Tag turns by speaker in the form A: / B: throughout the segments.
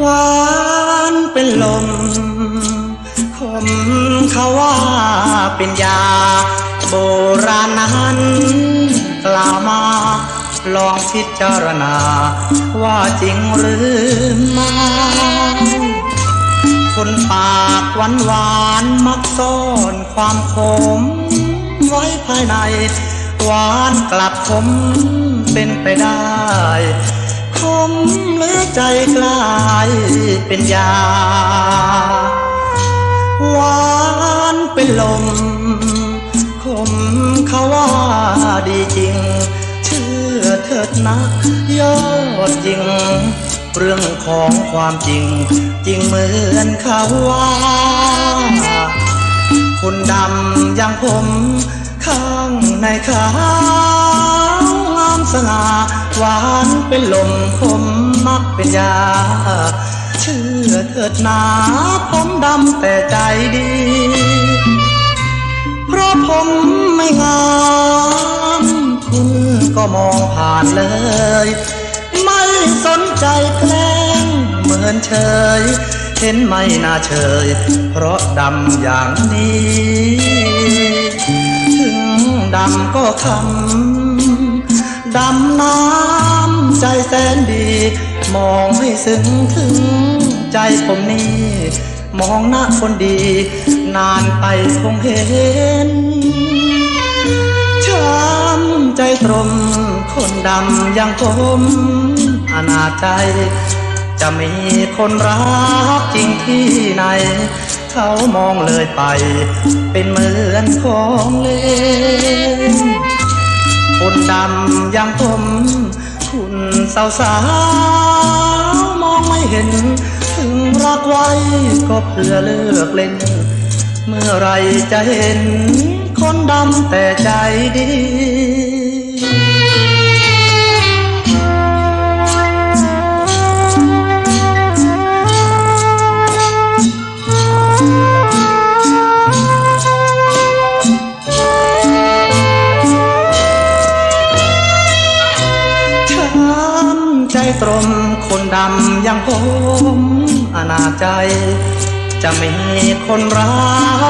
A: หวานเป็นลมคมเขาว่าเป็นยาโบราณนั้นกล่าวมา ลองพิจารณา ว่าจริงหรือไม่คนปากหวานหวานมักซ่อนความขม ไว้ภายใน หวานกลับขมเป็นไปได้ขมหลือใจกลายเป็นยา หวานเป็นลมคมเขาว่า เถิดนะยอดจริง เรื่องของความจริง จริงเหมือนเขาว่าคนดำอย่างผมข้างในขาวงามสง่าหวานเป็นลมผมมักเป็นยา เชื่อเถิดนาผมดำแต่ใจดี เพราะผมไม่งาม ก็มองผ่านเลย ไม่สนใจแกล้งเหมือนเฉย เห็นไม่น่าเฉย เพราะดำอย่างนี้ ถึงดำก็คำดำน้ำใจแสนดี มองให้ซึ้งถึงใจผมนี่มองหน้าคนดี นานไปคงเห็น ตรม คนดำอย่างผมอนาจใจ จะมีคนรักจริงที่ไหน เขามองเลยไป เป็นเหมือนของเล่น คนดำอย่างผม คุณสาวสาวมองไม่เห็น ถึงรักไว้ก็เพื่อเลือกเล่น เมื่อไรจะเห็นคนดำแต่ใจดี ใจตรมคนดำอย่างผมอนาจใจ จะมีคนรั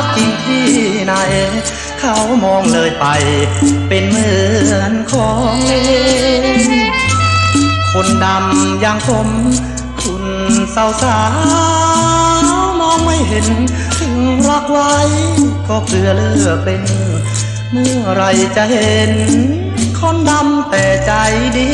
A: กจริงที่ไหน เขามองเลยไป เป็นเหมือนของเล่นคนดำอย่างผม คุณสาวสาวมองไม่เห็น ถึงรักไว้ ก็เพื่อเลือกเป็น เมื่อไรจะเห็น คนดำแต่ใจดี